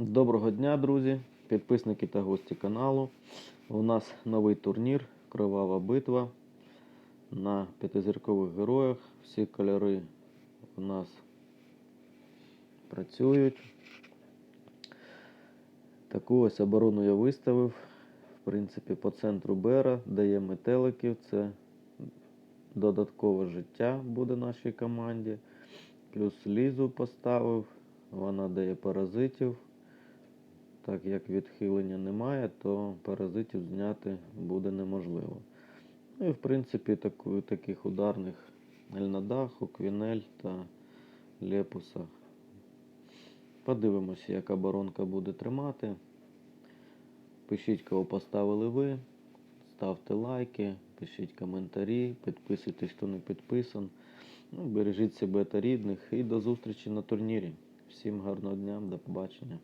Доброго дня, друзі, підписники та гості каналу. У нас новий турнір Кривава битва на п'ятизіркових героях. Всі кольори у нас працюють. Таку ось оборону я виставив. В принципі, по центру Бера дає метеликів. Це додаткове життя буде нашій команді. Плюс лізу поставив. Вона дає паразитів. Так як відхилення немає, то паразитів зняти буде неможливо. Ну і в принципі таку, таких ударних Ельнадаху, Квінель та Лепуса. Подивимося, як оборонка буде тримати. Пишіть, кого поставили ви. Ставте лайки, пишіть коментарі, підписуйтесь, хто не підписан. Ну, бережіть себе та рідних і до зустрічі на турнірі. Всім гарного дня, до побачення.